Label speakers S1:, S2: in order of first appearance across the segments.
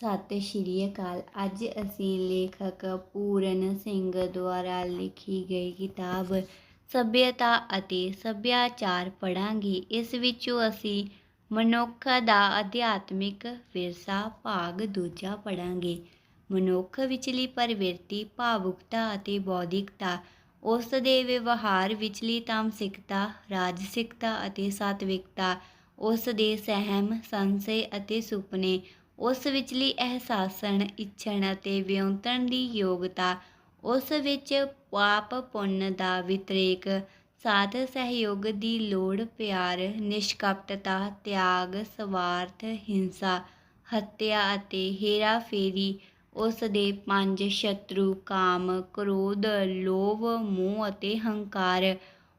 S1: ਸਤਿ ਸ਼੍ਰੀ ਅਕਾਲ। ਅੱਜ ਅਸੀਂ ਲੇਖਕ ਪੂਰਨ ਸਿੰਘ ਦੁਆਰਾ ਲਿਖੀ ਗਈ ਕਿਤਾਬ ਸੱਭਿਅਤਾ ਅਤੇ ਸੱਭਿਆਚਾਰ ਪੜ੍ਹਾਂਗੇ। ਇਸ ਵਿੱਚੋਂ ਅਸੀਂ ਮਨੁੱਖ ਦਾ ਅਧਿਆਤਮਿਕ ਵਿਰਸਾ ਭਾਗ ਦੂਜਾ ਪੜਾਂਗੇ ਮਨੁੱਖ ਵਿਚਲੀ ਪ੍ਰਵਿਰਤੀ, ਭਾਵੁਕਤਾ ਅਤੇ ਬੌਧਿਕਤਾ, ਉਸ ਦੇ ਵਿਵਹਾਰ ਵਿਚਲੀ ਤਾਮਸਿਕਤਾ, ਰਾਜਸਿਕਤਾ ਅਤੇ ਸਾਤਵਿਕਤਾ, ਉਸ ਦੇ ਸਹਿਮ ਸੰਸ਼ੇ ਅਤੇ ਸੁਪਨੇ ਉਸ ਵਿਚਲੀ ਅਹਿਸਾਸਣ, ਇੱਛਣ ਅਤੇ ਵਿਉਂਤਣ ਦੀ ਯੋਗਤਾ, ਉਸ ਵਿੱਚ ਪਾਪ ਪੁੰਨ ਦਾ ਵਿਤਰੇਕ ਸਾਥ ਸਹਿਯੋਗ ਦੀ ਲੋੜ, ਪਿਆਰ, ਨਿਸ਼ਕਪਟਤਾ, ਤਿਆਗ, ਸਵਾਰਥ, ਹਿੰਸਾ, ਹੱਤਿਆ ਅਤੇ ਹੇਰਾ ਫੇਰੀ ਉਸ ਦੇ ਪੰਜ ਸ਼ਤਰੂ, ਕਾਮ, ਕ੍ਰੋਧ, ਲੋਭ, ਮੋਹ ਅਤੇ ਹੰਕਾਰ,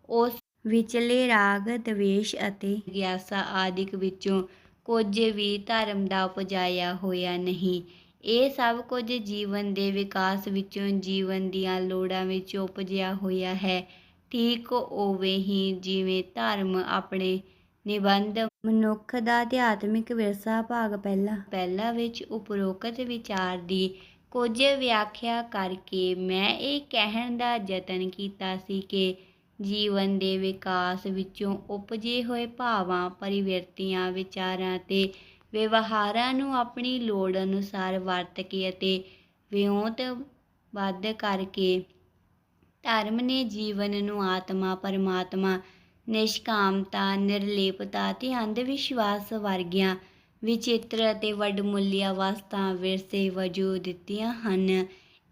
S1: ਉਸ ਵਿਚਲੇ ਰਾਗ, ਦਵੇਸ਼ ਅਤੇ ਗਿਆਸਾ ਆਦਿਕ ਵਿੱਚੋਂ ਕੁਝ ਵੀ ਧਰਮ ਦਾ ਉਪਜਾਇਆ ਹੋਇਆ ਨਹੀਂ। ਇਹ ਸਭ ਕੁਝ ਜੀਵਨ ਦੇ ਵਿਕਾਸ ਵਿੱਚੋਂ ਜੀਵਨ ਦੀਆਂ ਲੋੜਾਂ ਵਿੱਚੋਂ ਉਪਜਿਆ ਹੋਇਆ ਹੈ। ਠੀਕ ਉਵੇਂ ਹੀ ਜਿਵੇਂ ਧਰਮ ਆਪਣੇ ਨਿਬੰਧ ਮਨੁੱਖ ਦਾ ਅਧਿਆਤਮਿਕ ਵਿਰਸਾ ਭਾਗ ਪਹਿਲਾ ਪਹਿਲਾ ਵਿੱਚ ਉਪਰੋਕਤ ਵਿਚਾਰ ਦੀ ਕੁਝ ਵਿਆਖਿਆ ਕਰਕੇ ਮੈਂ ਇਹ ਕਹਿਣ ਦਾ ਯਤਨ ਕੀਤਾ ਸੀ ਕਿ ਜੀਵਨ ਦੇ ਵਿਕਾਸ ਵਿੱਚੋਂ ਉਪਜੇ ਹੋਏ ਭਾਵਾਂ, ਪਰਿਵਰਤੀਆਂ, ਵਿਚਾਰਾਂ ਤੇ ਵਿਵਹਾਰਾਂ ਨੂੰ ਆਪਣੀ ਲੋੜ ਅਨੁਸਾਰ ਵਰਤ ਕੇ ਅਤੇ ਵਿਉਂਤ ਵੱਧ ਕਰਕੇ ਧਰਮ ਨੇ ਜੀਵਨ ਨੂੰ ਆਤਮਾ, ਪਰਮਾਤਮਾ, ਨਿਸ਼ਕਾਮਤਾ, ਨਿਰਲੇਪਤਾ ਤੇ ਅੰਧ ਵਿਸ਼ਵਾਸ ਵਰਗੀਆਂ ਵਿਚਿੱਤਰ ਅਤੇ ਵੱਡਮੁੱਲੀ ਅਵਸਥਾ ਵਿਰਸੇ ਵਜੋਂ ਦਿੱਤੀਆਂ ਹਨ।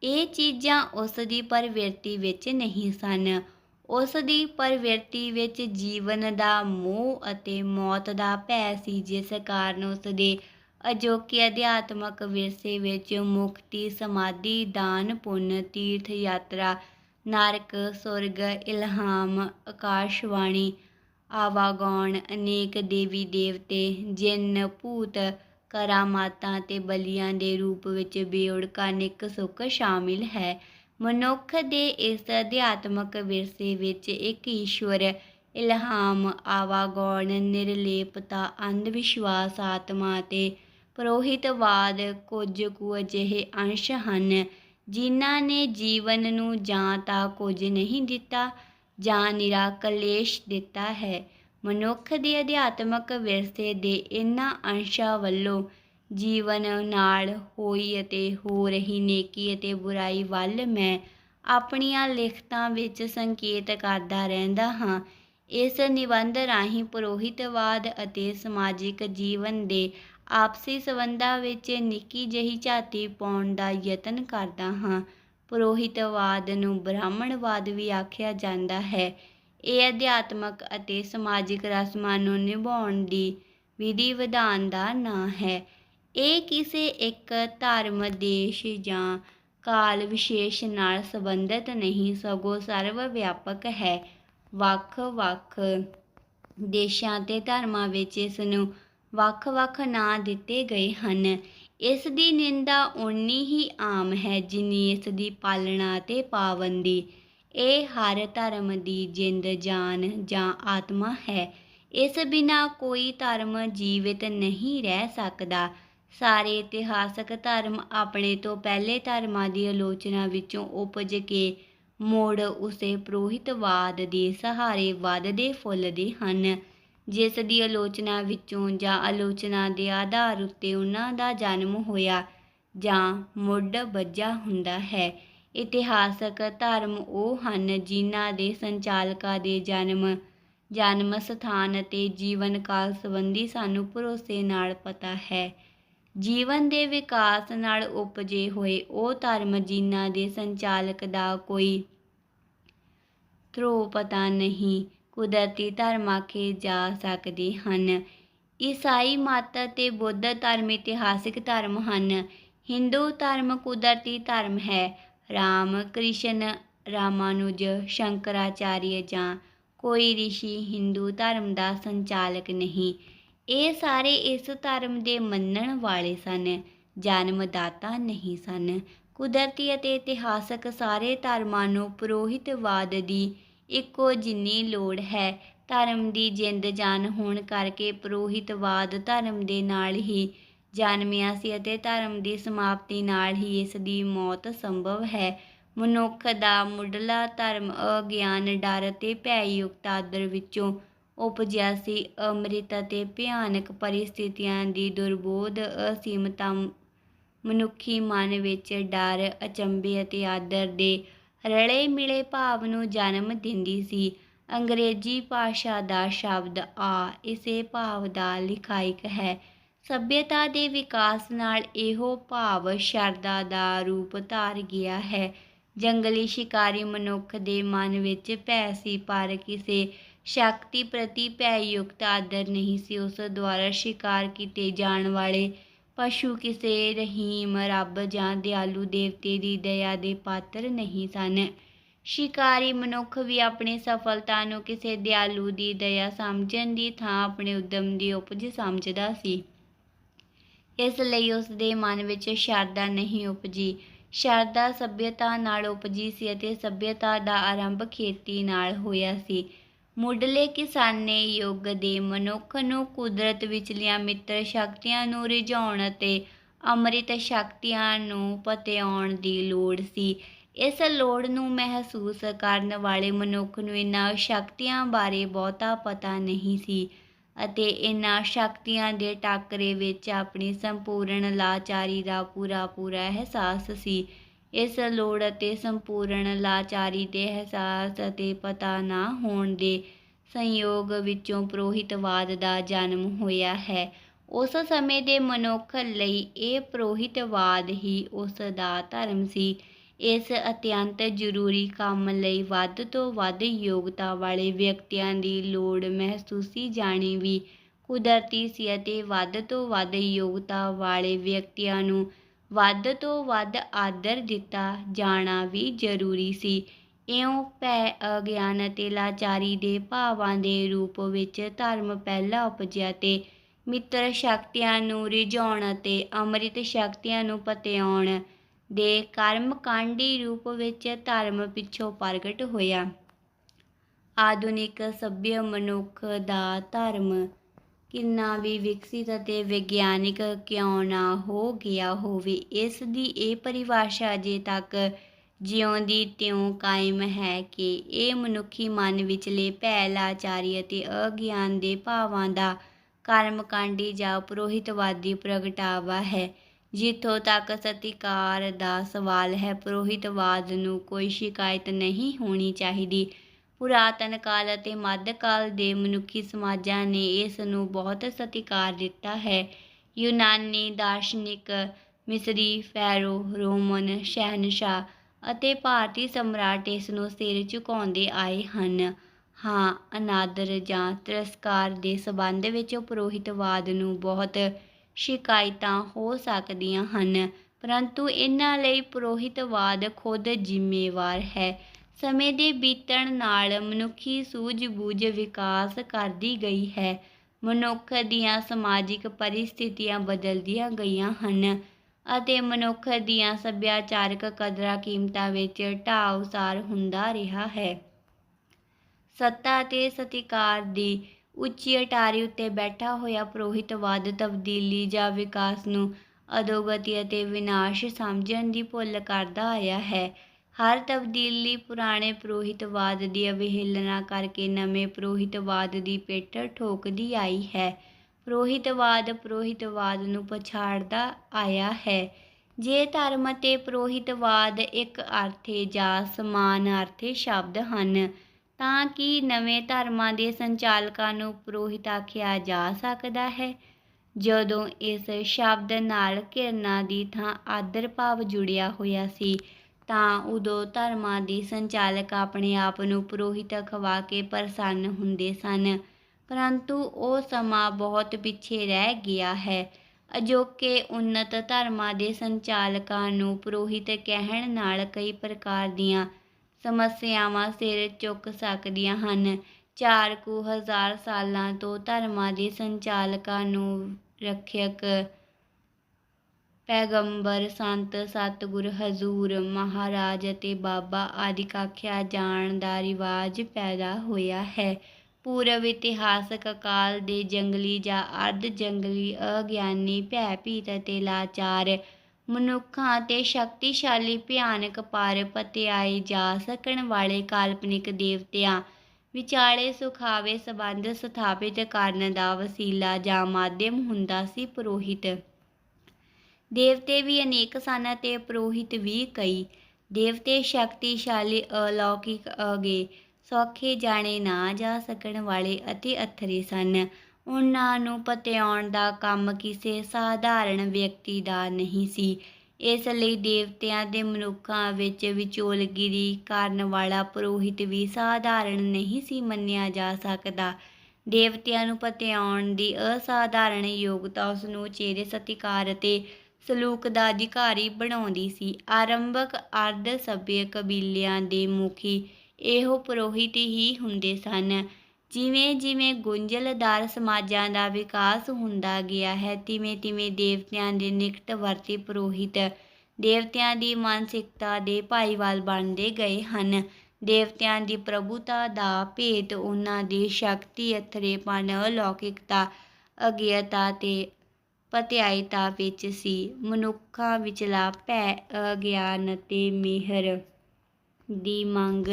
S1: ਇਹ ਚੀਜ਼ਾਂ ਉਸ ਦੀ ਪ੍ਰਵਿਰਤੀ ਵਿੱਚ ਨਹੀਂ ਸਨ। ਉਸ ਦੀ ਪ੍ਰਵਿਰਤੀ ਵਿੱਚ ਜੀਵਨ ਦਾ ਮੋਹ ਅਤੇ ਮੌਤ ਦਾ ਭੈ ਸੀ, ਜਿਸ ਕਾਰਨ ਉਸ ਦੇ ਅਜੋਕੇ ਅਧਿਆਤਮਕ ਵਿਰਸੇ ਵਿੱਚ ਮੁਕਤੀ, ਸਮਾਧੀ, ਦਾਨ, ਪੁੰਨ, ਤੀਰਥ ਯਾਤਰਾ, ਨਰਕ, ਸੁਰਗ, ਇਲਹਾਮ, ਆਕਾਸ਼ਵਾਣੀ, ਆਵਾਗੌਣ, ਅਨੇਕ ਦੇਵੀ ਦੇਵਤੇ, ਜਿੰਨ, ਭੂਤ, ਕਰਾਮਾਤਾਂ ਤੇ ਬਲੀਆਂ ਦੇ ਰੂਪ ਵਿੱਚ ਬੇਉੜਕਾ ਨਿਕ ਸੁੱਖ ਸ਼ਾਮਿਲ ਹੈ। ਮਨੁੱਖ ਦੇ ਇਸ ਅਧਿਆਤਮਕ ਵਿਰਸੇ ਵਿੱਚ ਇੱਕ ਈਸ਼ਵਰ, ਇਲਹਾਮ, ਆਵਾਗੌਣ, ਨਿਰਲੇਪਤਾ ਅੰਧ ਵਿਸ਼ਵਾਸ ਆਤਮਾ ਤੇ ਪਰੋਹਿਤਵਾਦ ਕੁਝ ਕੁ ਅਜਿਹੇ ਅੰਸ਼ ਹਨ ਜਿਨ੍ਹਾਂ ਨੇ ਜੀਵਨ ਨੂੰ ਜਾਂ ਤਾਂ ਕੁਝ ਨਹੀਂ ਦਿੱਤਾ ਜਾਂ ਨਿਰਾ ਕਲੇਸ਼ ਦਿੱਤਾ ਹੈ। ਮਨੁੱਖ ਦੇ ਅਧਿਆਤਮਕ ਵਿਰਸੇ ਦੇ ਇਨ੍ਹਾਂ ਅੰਸ਼ਾਂ ਵੱਲੋਂ ਜੀਵਨ ਨਾਲ ਹੋਈ ਅਤੇ ਹੋ ਰਹੀ ਨੇਕੀ ਅਤੇ ਬੁਰਾਈ ਵੱਲ ਮੈਂ ਆਪਣੀਆਂ ਲਿਖਤਾਂ ਵਿੱਚ ਸੰਕੇਤ ਕਰਦਾ ਰਹਿੰਦਾ ਹਾਂ। ਇਸ ਨਿਬੰਧ ਰਾਹੀਂ ਪੁਰੋਹਿਤਵਾਦ ਅਤੇ ਸਮਾਜਿਕ ਜੀਵਨ ਦੇ ਆਪਸੀ ਸਬੰਧਾਂ ਵਿੱਚ ਨਿੱਕੀ ਜਿਹੀ ਝਾਤੀ ਪਾਉਣ ਦਾ ਯਤਨ ਕਰਦਾ ਹਾਂ। ਪੁਰੋਹਿਤਵਾਦ ਨੂੰ ਬ੍ਰਾਹਮਣਵਾਦ ਵੀ ਆਖਿਆ ਜਾਂਦਾ ਹੈ। ਇਹ ਅਧਿਆਤਮਕ ਅਤੇ ਸਮਾਜਿਕ ਰਸਮਾਂ ਨੂੰ ਨਿਭਾਉਣ ਦੀ ਵਿਧੀ ਵਿਧਾਨ ਦਾ ਨਾਂ ਹੈ। ਇਹ ਕਿਸੇ ਇੱਕ ਧਰਮ, ਦੇਸ਼ ਜਾਂ ਕਾਲ ਵਿਸ਼ੇਸ਼ ਨਾਲ ਸੰਬੰਧਿਤ ਨਹੀਂ, ਸਗੋਂ ਸਰਵ ਵਿਆਪਕ ਹੈ। ਵੱਖ-ਵੱਖ ਦੇਸ਼ਾਂ ਤੇ ਧਰਮਾਂ ਵਿੱਚ ਇਸ ਨੂੰ ਵੱਖ-ਵੱਖ ਨਾਂ ਦਿੱਤੇ ਗਏ ਹਨ। ਇਸ ਦੀ ਨਿੰਦਾ ਉਨੀ ਹੀ ਆਮ ਹੈ ਜਿੰਨੀ ਇਸ ਦੀ ਪਾਲਣਾ ਅਤੇ ਪਾਬੰਦੀ। ਇਹ ਹਰ ਧਰਮ ਦੀ ਜਿੰਦ, ਜਾਨ ਜਾਂ ਆਤਮਾ ਹੈ। ਇਸ ਬਿਨਾ ਕੋਈ ਧਰਮ ਜੀਵਿਤ ਨਹੀਂ ਰਹਿ ਸਕਦਾ। ਸਾਰੇ ਇਤਿਹਾਸਕ ਧਰਮ ਆਪਣੇ ਤੋਂ ਪਹਿਲੇ ਧਰਮਾਂ ਦੀ ਆਲੋਚਨਾ ਵਿੱਚੋਂ ਉਪਜ ਕੇ ਮੁੜ ਉਸੇ ਪ੍ਰੋਹਿਤਵਾਦ ਦੇ ਸਹਾਰੇ ਵੱਧਦੇ ਫੁੱਲਦੇ ਹਨ, ਜਿਸ ਦੀ ਆਲੋਚਨਾ ਵਿੱਚੋਂ ਜਾਂ ਆਲੋਚਨਾ ਦੇ ਆਧਾਰ ਉੱਤੇ ਉਹਨਾਂ ਦਾ ਜਨਮ ਹੋਇਆ ਜਾਂ ਮੁੱਢ ਬੱਝਾ ਹੁੰਦਾ ਹੈ। ਇਤਿਹਾਸਕ ਧਰਮ ਉਹ ਹਨ ਜਿਨ੍ਹਾਂ ਦੇ ਸੰਚਾਲਕਾਂ ਦੇ ਜਨਮ ਜਨਮ ਸਥਾਨ ਅਤੇ ਜੀਵਨ ਕਾਲ ਸੰਬੰਧੀ ਸਾਨੂੰ ਭਰੋਸੇ ਨਾਲ ਪਤਾ ਹੈ। ਜੀਵਨ ਦੇ ਵਿਕਾਸ ਨਾਲ ਉਪਜੇ ਹੋਏ ਉਹ ਧਰਮ ਜਿਨ੍ਹਾਂ ਦੇ ਸੰਚਾਲਕ ਦਾ ਕੋਈ ਧਰੋ ਪਤਾ ਨਹੀਂ, ਕੁਦਰਤੀ ਧਰਮ ਆਖੇ ਜਾ ਸਕਦੇ ਹਨ। ਈਸਾਈ ਮਤ ਅਤੇ ਬੁੱਧ ਧਰਮ ਇਤਿਹਾਸਿਕ ਧਰਮ ਹਨ। ਹਿੰਦੂ ਧਰਮ ਕੁਦਰਤੀ ਧਰਮ ਹੈ। ਰਾਮ, ਕ੍ਰਿਸ਼ਨ, ਰਾਮਾਨੁਜ, ਸ਼ੰਕਰਾਚਾਰੀਆ ਜਾਂ ਕੋਈ ਰਿਸ਼ੀ ਹਿੰਦੂ ਧਰਮ ਦਾ ਸੰਚਾਲਕ ਨਹੀਂ। ਇਹ ਸਾਰੇ ਇਸ ਧਰਮ ਦੇ ਮੰਨਣ ਵਾਲੇ ਸਨ। ਜਨਮਦਾਤਾ ਨਹੀਂ ਸਨ। ਕੁਦਰਤੀ ਅਤੇ ਇਤਿਹਾਸਕ ਸਾਰੇ ਧਰਮਾਂ ਨੂੰ ਪੁਰੋਹਿਤਵਾਦ ਦੀ ਇੱਕੋ ਜਿੰਨੀ ਲੋੜ ਹੈ, ਧਰਮ ਦੀ ਜਿੰਦ ਜਾਨ ਹੋਣ ਕਰਕੇ ਪੁਰੋਹਿਤਵਾਦ ਧਰਮ ਦੇ ਨਾਲ ਹੀ ਜਨਮਿਆ ਸੀ ਅਤੇ ਧਰਮ ਦੀ ਸਮਾਪਤੀ ਨਾਲ ਹੀ ਇਸ ਦੀ ਮੌਤ ਸੰਭਵ ਹੈ। ਮਨੁੱਖ ਦਾ ਮੁੱਢਲਾ ਧਰਮ ਅਗਿਆਨ, ਡਰ ਅਤੇ ਭੈਯੁਕਤ ਆਦਰ ਵਿੱਚੋਂ ਉਪਜਿਆ ਸੀ। ਅੰਮ੍ਰਿਤ ਅਤੇ ਭਿਆਨਕ ਪਰਿਸਥਿਤੀਆਂ ਦੀ ਦੁਰਬੋਧ ਅਸੀਮਤਾ ਮਨੁੱਖੀ ਮਨ ਵਿੱਚ ਡਰ, ਅਚੰਭੇ ਅਤੇ ਆਦਰ ਦੇ ਰਲੇ ਮਿਲੇ ਭਾਵ ਨੂੰ ਜਨਮ ਦਿੰਦੀ ਸੀ। ਅੰਗਰੇਜ਼ੀ ਭਾਸ਼ਾ ਦਾ ਸ਼ਬਦ ਆ, ਇਸੇ ਭਾਵ ਦਾ ਲਿਖਾਇਕ ਹੈ। ਸਭਿਅਤਾ ਦੇ ਵਿਕਾਸ ਨਾਲ ਇਹੋ ਭਾਵ ਸ਼ਰਧਾ ਦਾ ਰੂਪ ਧਾਰ ਗਿਆ ਹੈ। ਜੰਗਲੀ ਸ਼ਿਕਾਰੀ ਮਨੁੱਖ ਦੇ ਮਨ ਵਿੱਚ ਭੈ ਸੀ, ਪਰ ਕਿਸੇ ਸ਼ਕਤੀ ਪ੍ਰਤੀ ਭੈਯੁਕਤ ਆਦਰ ਨਹੀਂ ਸੀ ਉਸ ਦੁਆਰਾ ਸ਼ਿਕਾਰ ਕੀਤੇ ਜਾਣ ਵਾਲੇ ਪਸ਼ੂ ਕਿਸੇ ਰਹੀਮ, ਰੱਬ ਜਾਂ ਦਿਆਲੂ ਦੇਵਤੇ ਦੀ ਦਇਆ ਦੇ ਪਾਤਰ ਨਹੀਂ ਸਨ। ਸ਼ਿਕਾਰੀ ਮਨੁੱਖ ਵੀ ਆਪਣੀ ਸਫਲਤਾ ਨੂੰ ਕਿਸੇ ਦਿਆਲੂ ਦੀ ਦਇਆ ਸਮਝਣ ਦੀ ਥਾਂ ਆਪਣੇ ਉਦਮ ਦੀ ਉਪਜ ਸਮਝਦਾ ਸੀ। ਇਸ ਲਈ ਉਸ ਦੇ ਮਨ ਵਿੱਚ ਸ਼ਰਧਾ ਨਹੀਂ ਉਪਜੀ। ਸ਼ਰਧਾ ਸਭਿਅਤਾ ਨਾਲ ਉਪਜੀ ਸੀ ਅਤੇ ਸਭਿਅਤਾ ਦਾ ਆਰੰਭ ਖੇਤੀ ਨਾਲ ਹੋਇਆ ਸੀ। ਮੁੱਢਲੇ ਕਿਸਾਨੇ ਯੁੱਗ ਦੇ ਮਨੁੱਖ ਨੂੰ ਕੁਦਰਤ ਵਿਚਲੀਆਂ ਮਿੱਤਰ ਸ਼ਕਤੀਆਂ ਨੂੰ ਰਿਝਾਉਣ ਅਤੇ ਅੰਮ੍ਰਿਤ ਸ਼ਕਤੀਆਂ ਨੂੰ ਪਤਿਆਉਣ ਦੀ ਲੋੜ ਸੀ। ਇਸ ਲੋੜ ਨੂੰ ਮਹਿਸੂਸ ਕਰਨ ਵਾਲੇ ਮਨੁੱਖ ਨੂੰ ਇਹਨਾਂ ਸ਼ਕਤੀਆਂ ਬਾਰੇ ਬਹੁਤਾ ਪਤਾ ਨਹੀਂ ਸੀ ਅਤੇ ਇਹਨਾਂ ਸ਼ਕਤੀਆਂ ਦੇ ਟਾਕਰੇ ਵਿੱਚ ਆਪਣੀ ਸੰਪੂਰਨ ਲਾਚਾਰੀ ਦਾ ਪੂਰਾ ਪੂਰਾ ਅਹਿਸਾਸ ਸੀ। ਇਸ ਲੋੜ ਅਤੇ ਸੰਪੂਰਨ ਲਾਚਾਰੀ ਦੇ ਅਹਿਸਾਸ ਅਤੇ ਪਤਾ ਨਾ ਹੋਣ ਦੇ ਸੰਯੋਗ ਵਿੱਚੋਂ ਪ੍ਰੋਹਿਤਵਾਦ ਦਾ ਜਨਮ ਹੋਇਆ ਹੈ। ਉਸ ਸਮੇਂ ਦੇ ਮਨੁੱਖ ਲਈ ਇਹ ਪੁਰੋਹਿਤਵਾਦ ਹੀ ਉਸ ਦਾ ਧਰਮ ਸੀ। ਇਸ ਅਤਿਅੰਤ ਜ਼ਰੂਰੀ ਕੰਮ ਲਈ ਵੱਧ ਤੋਂ ਵੱਧ ਯੋਗਤਾ ਵਾਲੇ ਵਿਅਕਤੀਆਂ ਦੀ ਲੋੜ ਮਹਿਸੂਸੀ ਜਾਣੀ ਵੀ ਕੁਦਰਤੀ ਸੀ ਅਤੇ ਵੱਧ ਤੋਂ ਵੱਧ ਯੋਗਤਾ ਵਾਲੇ ਵਿਅਕਤੀਆਂ ਨੂੰ ਵੱਧ ਤੋਂ ਵੱਧ ਆਦਰ ਦਿੱਤਾ ਜਾਣਾ ਵੀ ਜ਼ਰੂਰੀ ਸੀ। ਇਉਂ ਭੈ ਅਗਿਆਨ ਅਤੇ ਲਾਚਾਰੀ ਦੇ ਭਾਵਾਂ ਦੇ ਰੂਪ ਵਿੱਚ ਧਰਮ ਪਹਿਲਾਂ ਉਪਜਿਆ ਤੇ ਮਿੱਤਰ ਸ਼ਕਤੀਆਂ ਨੂੰ ਰਿਝਾਉਣ ਅਤੇ ਅੰਮ੍ਰਿਤ ਸ਼ਕਤੀਆਂ ਨੂੰ ਪਤਿਆਉਣ ਦੇ ਕਰਮ ਕਾਂਡੀ ਰੂਪ ਵਿੱਚ ਧਰਮ ਪਿੱਛੋਂ ਪ੍ਰਗਟ ਹੋਇਆ। ਆਧੁਨਿਕ ਸਭਿਅ ਮਨੁੱਖ ਦਾ ਧਰਮ ਕਿੰਨਾ ਵੀ ਵਿਕਸਿਤ ਅਤੇ ਵਿਗਿਆਨਿਕ ਕਿਉਂ ਨਾ ਹੋ ਗਿਆ ਹੋਵੇ, ਇਸ ਦੀ ਇਹ ਪਰਿਭਾਸ਼ਾ ਅਜੇ ਤੱਕ ਜਿਉਂਦੀ ਤਿਉਂ ਕਾਇਮ ਹੈ ਕਿ ਇਹ ਮਨੁੱਖੀ ਮਨ ਵਿਚਲੇ ਭੈ ਲਾਚਾਰੀ ਅਤੇ ਅਗਿਆਨ ਦੇ ਭਾਵਾਂ ਦਾ ਕਰਮਕਾਂਡੀ ਜਾਂ ਪ੍ਰੋਹਿਤਵਾਦੀ ਪ੍ਰਗਟਾਵਾ ਹੈ। ਜਿੱਥੋਂ ਤੱਕ ਸਤਿਕਾਰ ਦਾ ਸਵਾਲ ਹੈ, ਪੁਰੋਹਿਤਵਾਦ ਨੂੰ ਕੋਈ ਸ਼ਿਕਾਇਤ ਨਹੀਂ ਹੋਣੀ ਚਾਹੀਦੀ। ਪੁਰਾਤਨ ਕਾਲ ਅਤੇ ਮੱਧ ਕਾਲ ਦੇ ਮਨੁੱਖੀ ਸਮਾਜਾਂ ਨੇ ਇਸ ਨੂੰ ਬਹੁਤ ਸਤਿਕਾਰ ਦਿੱਤਾ ਹੈ। ਯੂਨਾਨੀ ਦਾਰਸ਼ਨਿਕ ਮਿਸਰੀ, ਫੈਰੋ, ਰੋਮਨ ਸ਼ਹਿਨशाह ਅਤੇ ਭਾਰਤੀ ਸਮਰਾਟ ਇਸ ਨੂੰ ਸਿਰ ਝੁਕਾਉਂਦੇ ਆਏ ਹਨ। ਹਾਂ, ਅਨਾਦਰ ਜਾਂ ਤਿਰਸਕਾਰ ਦੇ ਸਬੰਧ ਵਿੱਚ ਪੁਰੋਹਿਤਵਾਦ ਨੂੰ ਬਹੁਤ ਸ਼ਿਕਾਇਤਾਂ ਹੋ ਸਕਦੀਆਂ ਹਨ, ਪਰੰਤੂ ਇਹਨਾਂ ਲਈ ਪੁਰੋਹਿਤਵਾਦ ਖੁਦ ਜ਼ਿੰਮੇਵਾਰ ਹੈ। ਸਮੇਂ ਦੇ ਬੀਤਣ ਨਾਲ ਮਨੁੱਖੀ ਸੂਝ-ਬੂਝ ਵਿਕਾਸ ਕਰਦੀ ਗਈ ਹੈ। ਮਨੁੱਖ ਦੀਆਂ ਸਮਾਜਿਕ ਪਰਿਸਥਿਤੀਆਂ ਬਦਲਦੀਆਂ ਗਈਆਂ ਹਨ ਅਤੇ ਮਨੁੱਖ ਦੀਆਂ ਸੱਭਿਆਚਾਰਕ ਕਦਰਾਂ ਕੀਮਤਾਂ ਵਿੱਚ ਢਾਅ ਉਸਾਰ ਹੁੰਦਾ ਰਿਹਾ ਹੈ। ਸੱਤਾ ਅਤੇ ਸਤਿਕਾਰ ਦੀ ਉੱਚੀ ਅਟਾਰੀ ਉੱਤੇ ਬੈਠਾ ਹੋਇਆ ਪੁਰੋਹਿਤਵਾਦ ਤਬਦੀਲੀ ਜਾਂ ਵਿਕਾਸ ਨੂੰ ਅਧੋਗਤੀ ਅਤੇ ਵਿਨਾਸ਼ ਸਮਝਣ ਦੀ ਭੁੱਲ ਕਰਦਾ ਆਇਆ ਹੈ। ਹਰ ਤਬਦੀਲੀ ਪੁਰਾਣੇ ਪ੍ਰੋਹਿਤਵਾਦ ਦੀ ਅਵਹੇਲਨਾ ਕਰਕੇ ਨਵੇਂ ਪ੍ਰੋਹਿਤਵਾਦ ਦੀ ਪਿੱਠ ਠੋਕਦੀ ਆਈ ਹੈ। ਪ੍ਰੋਹਿਤਵਾਦ ਪੁਰੋਹਿਤਵਾਦ ਨੂੰ ਪਛਾੜਦਾ ਆਇਆ ਹੈ। ਜੇ ਧਰਮ ਅਤੇ ਪੁਰੋਹਿਤਵਾਦ ਇੱਕ ਅਰਥੇ ਜਾਂ ਸਮਾਨ ਅਰਥੇ ਸ਼ਬਦ ਹਨ, ਤਾਂ ਕਿ ਨਵੇਂ ਧਰਮਾਂ ਦੇ ਸੰਚਾਲਕਾਂ ਨੂੰ ਪ੍ਰੋਹਿਤ ਆਖਿਆ ਜਾ ਸਕਦਾ ਹੈ? ਜਦੋਂ ਇਸ ਸ਼ਬਦ ਨਾਲ ਘਿਰਨਾ ਦੀ ਥਾਂ ਆਦਰ ਭਾਵ ਜੁੜਿਆ ਹੋਇਆ ਸੀ ਤਾਂ ਉਦੋਂ ਧਰਮਾਂ ਦੇ ਸੰਚਾਲਕ ਆਪਣੇ ਆਪ ਨੂੰ ਪੁਰੋਹਿਤ ਖਵਾ ਕੇ ਪ੍ਰਸੰਨ ਹੁੰਦੇ ਸਨ। ਪਰੰਤੂ ਉਹ ਸਮਾਂ ਬਹੁਤ ਪਿੱਛੇ ਰਹਿ ਗਿਆ ਹੈ। ਅਜੋਕੇ ਉੱਨਤ ਧਰਮਾਂ ਦੇ ਸੰਚਾਲਕਾਂ ਨੂੰ ਪੁਰੋਹਿਤ ਕਹਿਣ ਨਾਲ ਕਈ ਪ੍ਰਕਾਰ ਦੀਆਂ ਸਮੱਸਿਆਵਾਂ ਸਿਰ ਚੁੱਕ ਸਕਦੀਆਂ ਹਨ। ਚਾਰ ਕੁ ਹਜ਼ਾਰ ਸਾਲਾਂ ਤੋਂ ਧਰਮਾਂ ਦੇ ਸੰਚਾਲਕਾਂ ਨੂੰ ਰੱਖਿਅਕ ਪੈਗੰਬਰ, ਸੰਤ, ਸਤਿਗੁਰ, ਹਜ਼ੂਰ, ਮਹਾਰਾਜ ਅਤੇ ਬਾਬਾ ਆਦਿ ਕਾਖਿਆ ਜਾਣ ਦਾ ਰਿਵਾਜ ਪੈਦਾ ਹੋਇਆ ਹੈ। ਪੂਰਵ ਇਤਿਹਾਸਕ ਕਾਲ ਦੇ ਜੰਗਲੀ ਜਾਂ ਅਰਧ ਜੰਗਲੀ ਅਗਿਆਨੀ ਭੈ ਭੀਤ ਅਤੇ ਲਾਚਾਰ ਮਨੁੱਖਾਂ ਅਤੇ ਸ਼ਕਤੀਸ਼ਾਲੀ ਭਿਆਨਕ ਪਾਰ ਪਤਿਆਏ ਜਾ ਸਕਣ ਵਾਲੇ ਕਾਲਪਨਿਕ ਦੇਵਤਿਆਂ ਵਿਚਾਲੇ ਸੁਖਾਵੇ ਸੰਬੰਧ ਸਥਾਪਿਤ ਕਰਨ ਦਾ ਵਸੀਲਾ ਜਾਂ ਮਾਧਿਅਮ ਹੁੰਦਾ ਸੀ ਪੁਰੋਹਿਤ। ਦੇਵਤੇ ਵੀ ਅਨੇਕ ਸਨ ਅਤੇ ਪੁਰੋਹਿਤ ਵੀ ਕਈ। ਦੇਵਤੇ ਸ਼ਕਤੀਸ਼ਾਲੀ, ਅਲੌਕਿਕ, ਅਗੇ, ਸੌਖੇ ਜਾਣੇ ਨਾ ਜਾ ਸਕਣ ਵਾਲੇ ਅਤੇ ਅਥਰੇ ਸਨ। ਉਹਨਾਂ ਨੂੰ ਪਤਿਆਉਣ ਦਾ ਕੰਮ ਕਿਸੇ ਸਾਧਾਰਣ ਵਿਅਕਤੀ ਦਾ ਨਹੀਂ ਸੀ। ਇਸ ਲਈ ਦੇਵਤਿਆਂ ਦੇ ਮਨੁੱਖਾਂ ਵਿੱਚ ਵਿਚੋਲਗਿਰੀ ਕਰਨ ਵਾਲਾ ਪ੍ਰੋਹਿਤ ਵੀ ਸਾਧਾਰਣ ਨਹੀਂ ਸੀ ਮੰਨਿਆ ਜਾ ਸਕਦਾ। ਦੇਵਤਿਆਂ ਨੂੰ ਪਤਿਆਉਣ ਦੀ ਅਸਾਧਾਰਣ ਯੋਗਤਾ ਉਸ ਨੂੰ ਉਚੇਰੇ ਸਤਿਕਾਰ ਅਤੇ ਸਲੂਕ ਦਾ ਅਧਿਕਾਰੀ ਬਣਾਉਂਦੀ ਸੀ। ਆਰੰਭਕ ਅਰਧ ਸਭਿਅ ਕਬੀਲਿਆਂ ਦੇ ਮੁਖੀ ਇਹੋ ਪੁਰੋਹਿਤ ਹੀ ਹੁੰਦੇ ਸਨ। ਜਿਵੇਂ ਜਿਵੇਂ ਗੁੰਝਲਦਾਰ ਸਮਾਜਾਂ ਦਾ ਵਿਕਾਸ ਹੁੰਦਾ ਗਿਆ ਹੈ, ਤਿਵੇਂ ਤਿਵੇਂ ਦੇਵਤਿਆਂ ਦੇ ਨਿਕਟ ਵਰਤੀ ਪੁਰੋਹਿਤ ਦੇਵਤਿਆਂ ਦੀ ਮਾਨਸਿਕਤਾ ਦੇ ਭਾਈਵਾਲ ਬਣਦੇ ਗਏ ਹਨ। ਦੇਵਤਿਆਂ ਦੀ ਪ੍ਰਭੂਤਾ ਦਾ ਭੇਤ ਉਹਨਾਂ ਦੀ ਸ਼ਕਤੀ ਅਥਰੇਪਨ ਅਲੌਕਿਕਤਾ ਅਗਿਆਤਾ ਤੇ ਪਤਿਆਇਤਾ ਵਿੱਚ ਸੀ। ਮਨੁੱਖਾਂ ਵਿਚਲਾ ਭੈ ਗਿਆਨ ਅਤੇ ਮਿਹਰ ਦੀ ਮੰਗ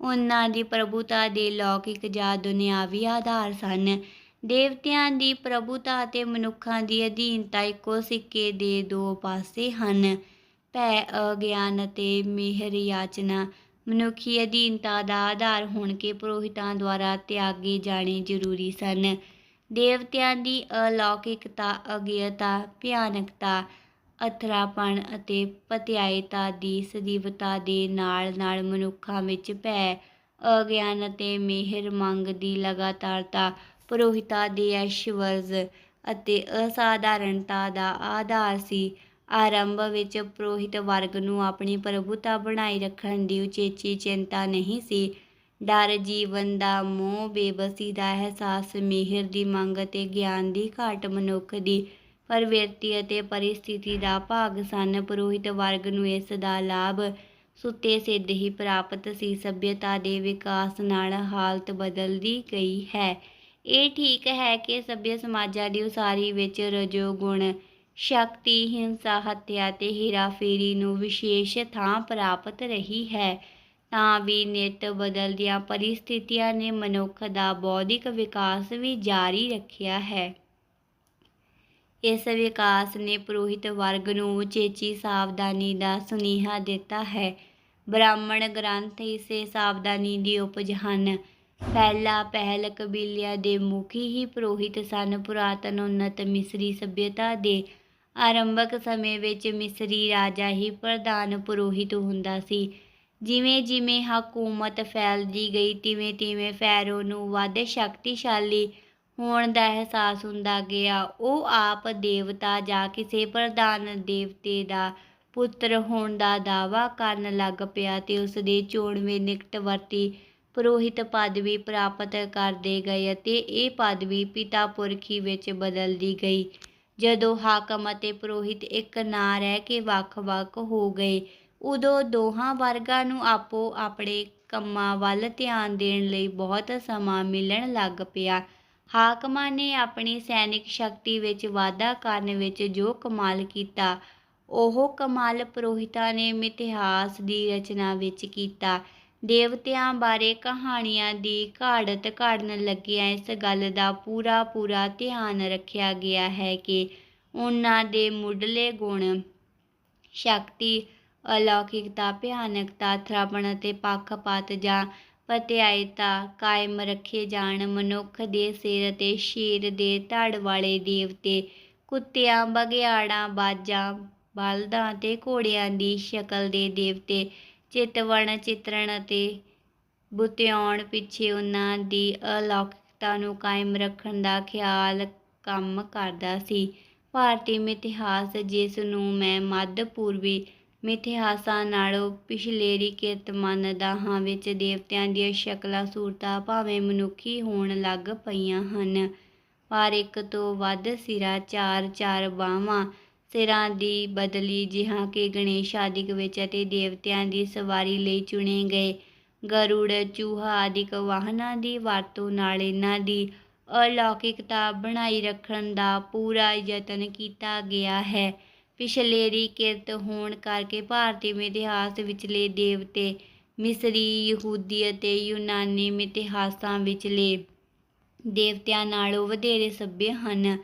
S1: ਉਹਨਾਂ ਦੀ ਪ੍ਰਭੂਤਾ ਦੇ ਲੌਕਿਕ ਜਾਂ ਦੁਨਿਆਵੀ ਆਧਾਰ ਸਨ। ਦੇਵਤਿਆਂ ਦੀ ਪ੍ਰਭੂਤਾ ਅਤੇ ਮਨੁੱਖਾਂ ਦੀ ਅਧੀਨਤਾ ਇੱਕੋ ਸਿੱਕੇ ਦੇ ਦੋ ਪਾਸੇ ਹਨ। ਭੈ ਅਗਿਆਨ ਅਤੇ ਮਿਹਰ ਯਾਚਨਾ ਮਨੁੱਖੀ ਅਧੀਨਤਾ ਦਾ ਆਧਾਰ ਹੋਣ ਕੇ ਪੁਰੋਹਿਤਾਂ ਦੁਆਰਾ ਤਿਆਗੇ ਜਾਣੇ ਜ਼ਰੂਰੀ ਸਨ। ਦੇਵਤਿਆਂ ਦੀ ਅਲੌਕਿਕਤਾ ਅਗਿਆਤਾ ਭਿਆਨਕਤਾ, ਅਥਰਾਪਣ ਅਤੇ ਪਤਿਆਇਤਾ ਦੀ ਸਦੀਵਤਾ ਦੇ ਨਾਲ ਨਾਲ ਮਨੁੱਖਾਂ ਵਿੱਚ ਭੈ, ਅਗਿਆਨ ਅਤੇ ਮਿਹਰ ਮੰਗ ਦੀ ਲਗਾਤਾਰਤਾ, ਪੁਰੋਹਿਤਾਂ ਦੇ ਐਸ਼ਵਰਜ ਅਤੇ ਅਸਾਧਾਰਣਤਾ ਦਾ ਆਧਾਰ ਸੀ। ਆਰੰਭ ਵਿੱਚ ਪੁਰੋਹਿਤ ਵਰਗ ਨੂੰ ਆਪਣੀ ਪ੍ਰਭੂਤਾ ਬਣਾਈ ਰੱਖਣ ਦੀ ਉਚੇਚੀ ਚਿੰਤਾ ਨਹੀਂ ਸੀ। ਡਰ ਜੀਵਨ ਦਾ ਮੋਹ ਬੇਬਸੀ ਦਾ ਅਹਿਸਾਸ, ਮਿਹਰ ਦੀ ਮੰਗ ਅਤੇ ਗਿਆਨ ਦੀ ਘਾਟ ਮਨੁੱਖ ਦੀ ਪ੍ਰਵਿਰਤੀ ਅਤੇ ਪਰਿਸਥਿਤੀ ਦਾ ਭਾਗ ਸਨ। ਪੁਰੋਹਿਤ ਵਰਗ ਨੂੰ ਇਸ ਦਾ ਲਾਭ ਸੁੱਤੇ ਸਿੱਧ ਹੀ ਪ੍ਰਾਪਤ ਸੀ। ਸਭਿਅਤਾ ਦੇ ਵਿਕਾਸ ਨਾਲ ਹਾਲਤ ਬਦਲਦੀ ਗਈ ਹੈ। ਇਹ ਠੀਕ ਹੈ ਕਿ ਸਭਿਅ ਸਮਾਜਾਂ ਦੀ ਉਸਾਰੀ ਵਿੱਚ ਰਜੋ ਗੁਣ ਸ਼ਕਤੀ, ਹਿੰਸਾ, ਹੱਤਿਆ ਤੇ ਹੀਰਾਫੇਰੀ ਨੂੰ ਵਿਸ਼ੇਸ਼ ਥਾਂ ਪ੍ਰਾਪਤ ਰਹੀ ਹੈ। ਤਾਂ ਵੀ ਨਿਤ ਬਦਲਦੀਆਂ ਪਰਿਸਥਿਤੀਆਂ ਨੇ ਮਨੁੱਖ ਦਾ ਬੌਧਿਕ ਵਿਕਾਸ ਵੀ ਜਾਰੀ ਰੱਖਿਆ ਹੈ। ਇਸ ਵਿਕਾਸ ਨੇ ਪੁਰੋਹਿਤ ਵਰਗ ਨੂੰ ਉਚੇਚੀ ਸਾਵਧਾਨੀ ਦਾ ਸੁਨੇਹਾ ਦਿੱਤਾ ਹੈ। ਬ੍ਰਾਹਮਣ ਗ੍ਰੰਥ ਇਸੇ ਸਾਵਧਾਨੀ ਦੀ ਉਪਜ ਹਨ। ਪਹਿਲਾ ਪਹਿਲ ਕਬੀਲਿਆਂ ਦੇ ਮੁਖੀ ਹੀ ਪੁਰੋਹਿਤ ਸਨ। ਪੁਰਾਤਨ ਉન્નਤ ਮਿਸਰੀ ਸਭਿਅਤਾ ਦੇ ਆਰੰਭਕ ਸਮੇਂ ਵਿੱਚ ਮਿਸਰੀ ਰਾਜਾ ਹੀ ਪ੍ਰਧਾਨ ਪੁਰੋਹਿਤ ਹੁੰਦਾ ਸੀ। ਜਿਵੇਂ ਜਿਵੇਂ ਹਕੂਮਤ ਫੈਲਦੀ ਗਈ, ਤਿਵੇਂ ਤਿਵੇਂ ਫੈਰੋ ਨੂੰ ਵੱਧ ਸ਼ਕਤੀਸ਼ਾਲੀ ਹੋਣ ਦਾ ਅਹਿਸਾਸ ਹੁੰਦਾ ਗਿਆ। ਉਹ ਆਪ ਦੇਵਤਾ ਜਾਂ ਕਿਸੇ ਪ੍ਰਧਾਨ ਦੇਵਤੇ ਦਾ ਪੁੱਤਰ ਹੋਣ ਦਾ ਦਾਅਵਾ ਕਰਨ ਲੱਗ ਪਿਆ ਤੇ ਉਸ ਦੇ ਚੋਣਵੇਂ ਨਿਕਟਵਰਤੀ ਪੁਰੋਹਿਤ ਪਦਵੀ ਪ੍ਰਾਪਤ ਕਰਦੇ ਗਏ ਅਤੇ ਇਹ ਪਦਵੀ ਪਿਤਾ ਪੁਰਖੀ ਵਿੱਚ ਬਦਲਦੀ ਗਈ। ਜਦੋਂ ਹਾਕਮ ਅਤੇ ਪੁਰੋਹਿਤ ਇੱਕ ਨਾ ਰਹਿ ਕੇ ਵੱਖ-ਵੱਖ ਹੋ ਗਏ ਉਦੋਂ ਦੋਹਾਂ ਵਰਗਾਂ ਨੂੰ ਆਪੋ ਆਪਣੇ ਕੰਮਾਂ ਵੱਲ ਧਿਆਨ ਦੇਣ ਲਈ ਬਹੁਤ ਸਮਾਂ ਮਿਲਣ ਲੱਗ ਪਿਆ। ਹਾਕਮਾਂ ਨੇ ਆਪਣੀ ਸੈਨਿਕ ਸ਼ਕਤੀ ਵਿੱਚ ਵਾਧਾ ਕਰਨ ਵਿੱਚ ਜੋ ਕਮਾਲ ਕੀਤਾ, ਉਹ ਕਮਾਲ ਪੁਰੋਹਿਤਾਂ ਨੇ ਮਿਥਿਹਾਸ ਦੀ ਰਚਨਾ ਵਿੱਚ ਕੀਤਾ। ਦੇਵਤਿਆਂ ਬਾਰੇ ਕਹਾਣੀਆਂ ਦੀ ਘਾੜਤ ਘੜਨ ਲੱਗਿਆਂ ਇਸ ਗੱਲ ਦਾ ਪੂਰਾ ਪੂਰਾ ਧਿਆਨ ਰੱਖਿਆ ਗਿਆ ਹੈ ਕਿ ਉਹਨਾਂ ਦੇ ਮੁੱਢਲੇ ਗੁਣ, ਸ਼ਕਤੀ ਅਲੌਕਿਕਤਾ, ਭਿਆਨਕਤਾ ਥਰਾਪਣ ਅਤੇ ਪੱਖਪਾਤ ਜਾਂ ਪਤਿਆਇਤਾ ਕਾਇਮ ਰੱਖੇ ਜਾਣ। ਮਨੁੱਖ ਦੇ ਸਿਰ ਅਤੇ ਸ਼ੇਰ ਦੇ ਧੜ ਵਾਲੇ ਦੇਵਤੇ, ਕੁੱਤਿਆਂ, ਬਘਿਆੜਾਂ, ਬਾਜਾਂ, ਬਲਦਾਂ ਤੇ ਘੋੜਿਆਂ ਦੀ ਸ਼ਕਲ ਦੇ ਦੇਵਤੇ, ਚਿਤਵਣ, ਚਿਤਰਣ ਅਤੇ ਬੁਤਿਆਉਣ ਪਿੱਛੇ ਉਹਨਾਂ ਦੀ ਅਲੌਕਿਕਤਾ ਨੂੰ ਕਾਇਮ ਰੱਖਣ ਦਾ ਖਿਆਲ ਕੰਮ ਕਰਦਾ ਸੀ। ਭਾਰਤੀ ਮਿਥਿਹਾਸ, ਜਿਸ ਨੂੰ ਮੈਂ ਮੱਧ ਪੂਰਬੀ ਮਿਥਿਹਾਸਾਂ ਨਾਲੋਂ ਪਿਛਲੇਰੀ ਕਿਰਤ ਮੰਨਦਾ ਵਿੱਚ ਦੇਵਤਿਆਂ ਦੀਆਂ ਸ਼ਕਲਾਂ ਸੂਰਤਾਂ ਭਾਵੇਂ ਮਨੁੱਖੀ ਹੋਣ ਲੱਗ ਪਈਆਂ ਹਨ। ਪਰ ਇੱਕ ਤੋਂ ਵੱਧ ਸਿਰਾ ਚਾਰ ਚਾਰ ਬਾਹਾਂ, ਸਿਰਾਂ ਦੀ ਬਦਲੀ ਜਿਹਾ ਕਿ ਗਣੇਸ਼ ਆਦਿਕ ਵਿੱਚ ਅਤੇ ਦੇਵਤਿਆਂ ਦੀ ਸਵਾਰੀ ਲਈ ਚੁਣੇ ਗਏ ਗਰੁੜ, ਚੂਹਾ ਆਦਿਕ ਵਾਹਨਾਂ ਦੀ ਵਰਤੋਂ ਨਾਲ ਇਹਨਾਂ ਦੀ ਅਲੌਕਿਕਤਾ ਬਣਾਈ ਰੱਖਣ ਦਾ ਪੂਰਾ ਯਤਨ ਕੀਤਾ ਗਿਆ ਹੈ। ਪਿਛਲੇਰੀ ਕਿਰਤ ਹੋਣ ਕਰਕੇ ਭਾਰਤੀ ਮਿਥਿਹਾਸ ਵਿਚਲੇ ਦੇਵਤੇ ਮਿਸਰੀ, ਯਹੂਦੀ ਅਤੇ ਯੂਨਾਨੀ ਮਿਥਿਹਾਸਾਂ ਵਿਚਲੇ ਦੇਵਤਿਆਂ ਨਾਲੋਂ ਵਧੇਰੇ ਸੱਭਿਅ ਹਨ।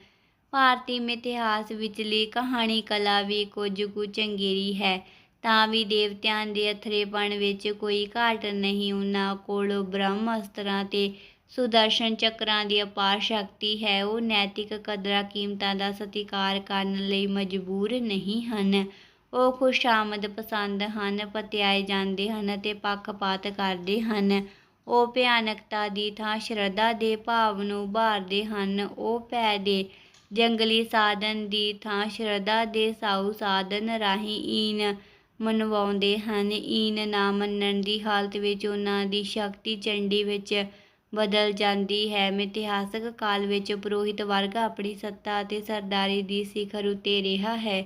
S1: ਭਾਰਤੀ ਮਿਥਿਹਾਸ ਵਿਚਲੀ ਕਹਾਣੀ ਕਲਾ ਵੀ ਕੁਝ ਕੁ ਚੰਗੇਰੀ ਹੈ, ਤਾਂ ਵੀ ਦੇਵਤਿਆਂ ਦੇ ਅਥਰੇਪਣ ਵਿੱਚ ਕੋਈ ਘਾਟ ਨਹੀਂ। ਉਹਨਾਂ ਕੋਲ ਬ੍ਰਹਮ ਅਸਤਰਾਂ ਤੇ ਸੁਦਰਸ਼ਨ ਚੱਕਰਾਂ ਦੀ ਅਪਾਰ ਸ਼ਕਤੀ ਹੈ। ਉਹ ਨੈਤਿਕ ਕਦਰਾਂ ਕੀਮਤਾਂ ਦਾ ਸਤਿਕਾਰ ਕਰਨ ਲਈ ਮਜਬੂਰ ਨਹੀਂ ਹਨ। ਉਹ ਖੁਸ਼ਾਮਦ ਪਸੰਦ ਹਨ, ਪਤਿਆਏ ਜਾਂਦੇ ਹਨ ਅਤੇ ਪੱਖਪਾਤ ਕਰਦੇ ਹਨ। ਉਹ ਭਿਆਨਕਤਾ ਦੀ ਥਾਂ ਸ਼ਰਧਾ ਦੇ ਭਾਵ ਨੂੰ ਉਭਾਰਦੇ ਹਨ। ਉਹ ਭੈ ਦੇ ਜੰਗਲੀ ਸਾਧਨ ਦੀ ਥਾਂ ਸ਼ਰਧਾ ਦੇ ਸਾਊ ਸਾਧਨ ਰਾਹੀਂ ਈਨ ਮਨਵਾਉਂਦੇ ਹਨ। ਈਨ ਨਾ ਮੰਨਣ ਦੀ ਹਾਲਤ ਵਿੱਚ ਉਹਨਾਂ ਦੀ ਸ਼ਕਤੀ ਚੰਡੀ ਵਿੱਚ ਬਦਲ ਜਾਂਦੀ ਹੈ। ਮਿਥਿਹਾਸਕ ਕਾਲ ਵਿੱਚ ਪੁਰੋਹਿਤ ਵਰਗ ਆਪਣੀ ਸੱਤਾ ਅਤੇ ਸਰਦਾਰੀ ਦੀ ਸਿਖਰ ਉੱਤੇ ਰਿਹਾ ਹੈ।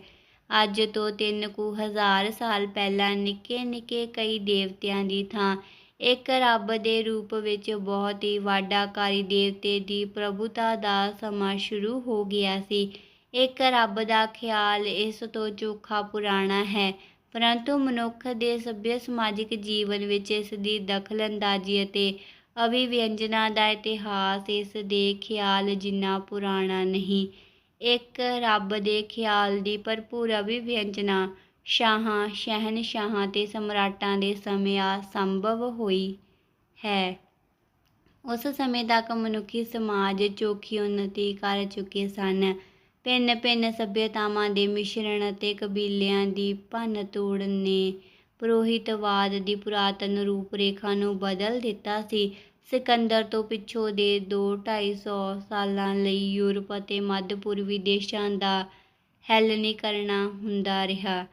S1: ਅੱਜ ਤੋਂ ਤਿੰਨ ਕੁ ਹਜ਼ਾਰ ਸਾਲ ਪਹਿਲਾਂ ਨਿੱਕੇ ਨਿੱਕੇ ਕਈ ਦੇਵਤਿਆਂ ਦੀ ਥਾਂ ਇੱਕ ਰੱਬ ਦੇ ਰੂਪ ਵਿੱਚ ਬਹੁਤ ਹੀ ਵਾਡਾਕਾਰੀ ਦੇਵਤੇ ਦੀ ਪ੍ਰਭੂਤਾ ਦਾ ਸਮਾਂ ਸ਼ੁਰੂ ਹੋ ਗਿਆ ਸੀ। ਇੱਕ ਰੱਬ ਦਾ ਖਿਆਲ ਇਸ ਤੋਂ ਚੋਖਾ ਪੁਰਾਣਾ ਹੈ। ਪਰੰਤੂ ਮਨੁੱਖ ਦੇ ਸਭਿਅ ਸਮਾਜਿਕ ਜੀਵਨ ਵਿੱਚ ਇਸ ਦੀ ਦਖਲਅੰਦਾਜ਼ੀ ਅਤੇ ਅਭਿਵਿਅੰਜਨਾਂ ਦਾ ਇਤਿਹਾਸ ਇਸ ਦੇ ਖਿਆਲ ਜਿੰਨਾ ਪੁਰਾਣਾ ਨਹੀਂ। ਇੱਕ ਰੱਬ ਦੇ ਖਿਆਲ ਦੀ ਭਰਪੂਰ ਅਭਿਵਿਅੰਜਨਾ ਸ਼ਾਹਾਂ, ਸ਼ਹਿਨਸ਼ਾਹਾਂ ਤੇ ਸਮਰਾਟਾਂ ਦੇ ਸਮੇਂ ਆ ਸੰਭਵ ਹੋਈ ਹੈ। ਉਸ ਸਮੇਂ ਤੱਕ ਮਨੁੱਖੀ ਸਮਾਜ ਚੋਖੀ ਉન્નਤੀ ਕਰ ਚੁੱਕੇ ਸਨ। ਭਿੰਨ ਭਿੰਨ ਸਭਿਅਤਾਵਾਂ ਦੇ ਮਿਸ਼ਰਣ ਅਤੇ ਕਬੀਲਿਆਂ ਦੀ ਭੰਨ ਤੋੜ ਨੇ ਪੁਰੋਹਿਤਵਾਦ ਦੀ ਪੁਰਾਤਨ ਰੂਪ ਰੇਖਾ ਨੂੰ ਬਦਲ ਦਿੱਤਾ ਸੀ। ਸਿਕੰਦਰ ਤੋਂ ਪਿੱਛੋਂ ਦੇ ਦੋ ਢਾਈ ਸੌ ਸਾਲਾਂ ਲਈ ਯੂਰਪ ਅਤੇ ਮੱਧ ਪੂਰਬੀ ਦੇਸ਼ਾਂ ਦਾ ਹੈਲਨੀਕਰਣਾ ਹੁੰਦਾ ਰਿਹਾ।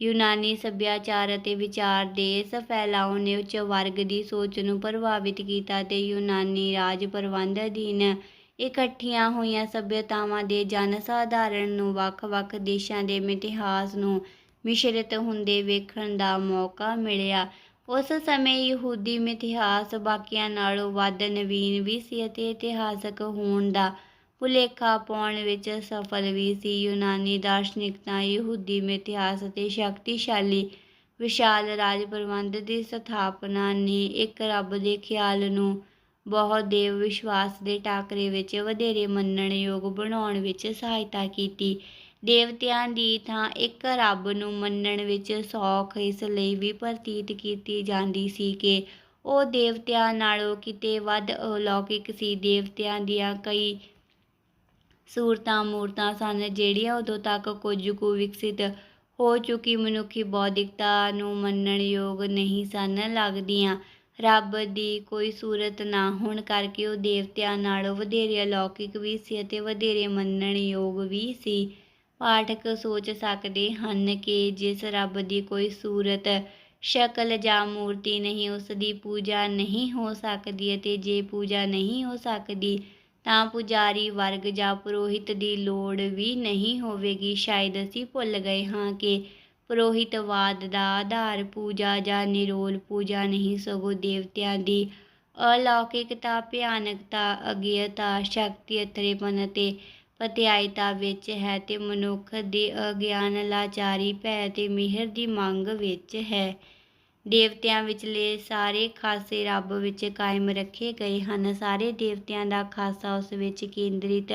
S1: ਯੂਨਾਨੀ ਸੱਭਿਆਚਾਰ ਅਤੇ ਵਿਚਾਰ ਦੇ ਇਸ ਫੈਲਾਅ ਨੇ ਉੱਚ ਵਰਗ ਦੀ ਸੋਚ ਨੂੰ ਪ੍ਰਭਾਵਿਤ ਕੀਤਾ ਤੇ ਯੂਨਾਨੀ ਰਾਜ ਪ੍ਰਬੰਧ ਅਧੀਨ ਇਕੱਠੀਆਂ ਹੋਈਆਂ ਸੱਭਿਅਤਾਵਾਂ ਦੇ ਜਨ ਸਾਧਾਰਣ ਨੂੰ ਵੱਖ-ਵੱਖ ਦੇਸ਼ਾਂ ਦੇ ਮਿਥਿਹਾਸ ਨੂੰ ਮਿਸ਼ਰਿਤ ਹੁੰਦੇ ਵੇਖਣ ਦਾ ਮੌਕਾ ਮਿਲਿਆ। ਉਸ ਸਮੇਂ ਯਹੂਦੀ ਮਿਥਿਹਾਸ ਬਾਕੀਆਂ ਨਾਲੋਂ ਵੱਧ ਨਵੀਨ ਵੀ ਸੀ ਅਤੇ ਇਤਿਹਾਸਕ ਹੋਣ ਦਾ ਭੁਲੇਖਾ ਪਾਉਣ ਵਿੱਚ ਸਫਲ ਵੀ ਸੀ। ਯੂਨਾਨੀ ਦਾਰਸ਼ਨਿਕਤਾ ਯਹੂਦੀ ਮਿਥਿਹਾਸ ਅਤੇ ਸ਼ਕਤੀਸ਼ਾਲੀ ਵਿਸ਼ਾਲ ਰਾਜ ਪ੍ਰਬੰਧ ਦੀ ਸਥਾਪਨਾ ਨੇ ਇੱਕ ਰੱਬ ਦੇ ਖਿਆਲ ਨੂੰ ਬਹੁਤ ਦੇਵ ਵਿਸ਼ਵਾਸ ਦੇ ਟਾਕਰੇ ਵਿੱਚ ਵਧੇਰੇ ਮੰਨਣਯੋਗ ਬਣਾਉਣ ਵਿੱਚ ਸਹਾਇਤਾ ਕੀਤੀ। ਦੇਵਤਿਆਂ ਦੀ ਥਾਂ ਇੱਕ ਰੱਬ ਨੂੰ ਮੰਨਣ ਵਿੱਚ ਸੌਖ ਇਸ ਲਈ ਵੀ ਪ੍ਰਤੀਤ ਕੀਤੀ ਜਾਂਦੀ ਸੀ ਕਿ ਉਹ ਦੇਵਤਿਆਂ ਨਾਲੋਂ ਕਿਤੇ ਵੱਧ ਅਲੌਕਿਕ ਸੀ। ਦੇਵਤਿਆਂ ਦੀਆਂ ਕਈ ਸੂਰਤਾਂ ਮੂਰਤਾਂ ਸਨ, ਜਿਹੜੀਆਂ ਉਦੋਂ ਤੱਕ ਕੁਝ ਕੁ ਵਿਕਸਿਤ ਹੋ ਚੁੱਕੀ ਮਨੁੱਖੀ ਬੌਧਿਕਤਾ ਨੂੰ ਮੰਨਣ ਯੋਗ ਨਹੀਂ ਸਨ ਲੱਗਦੀਆਂ। ਰੱਬ ਦੀ ਕੋਈ ਸੂਰਤ ਨਾ ਹੋਣ ਕਰਕੇ ਉਹ ਦੇਵਤਿਆਂ ਨਾਲੋਂ ਵਧੇਰੇ ਅਲੌਕਿਕ ਵੀ ਸੀ ਅਤੇ ਵਧੇਰੇ ਮੰਨਣ ਯੋਗ ਵੀ ਸੀ। ਪਾਠਕ ਸੋਚ ਸਕਦੇ ਹਨ ਕਿ ਜਿਸ ਰੱਬ ਦੀ ਕੋਈ ਸੂਰਤ, ਸ਼ਕਲ ਜਾਂ ਮੂਰਤੀ ਨਹੀਂ, ਉਸ ਦੀ ਪੂਜਾ ਨਹੀਂ ਹੋ ਸਕਦੀ ਅਤੇ ਜੇ ਪੂਜਾ ਨਹੀਂ ਹੋ ਸਕਦੀ, ਤਾਂ ਪੁਜਾਰੀ ਵਰਗ ਜਾਂ ਪੁਰੋਹਿਤ ਦੀ ਲੋੜ ਵੀ ਨਹੀਂ ਹੋਵੇਗੀ। ਸ਼ਾਇਦ ਅਸੀਂ ਭੁੱਲ ਗਏ ਹਾਂ ਕਿ ਪੁਰੋਹਿਤਵਾਦ ਦਾ ਆਧਾਰ ਪੂਜਾ ਜਾਂ ਨਿਰੋਲ ਪੂਜਾ ਨਹੀਂ, ਸਗੋਂ ਦੇਵਤਿਆਂ ਦੀ ਅਲੌਕਿਕਤਾ, ਭਿਆਨਕਤਾ ਅਗਿਆਤਾ ਸ਼ਕਤੀ, ਅਥਰੇਪਨ ਅਤੇ ਪਤਿਆਇਤਾ ਵਿੱਚ ਹੈ ਤੇ ਮਨੁੱਖ ਦੇ ਅਗਿਆਨ ਲਾਚਾਰੀ ਭੈ ਤੇ ਮਿਹਰ ਦੀ ਮੰਗ ਵਿੱਚ ਹੈ। ਦੇਵਤਿਆਂ ਵਿਚਲੇ ਸਾਰੇ ਖਾਸੇ ਰੱਬ ਵਿੱਚ ਕਾਇਮ ਰੱਖੇ ਗਏ ਹਨ। ਸਾਰੇ ਦੇਵਤਿਆਂ ਦਾ ਖਾਸਾ ਉਸ ਵਿੱਚ ਕੇਂਦਰਿਤ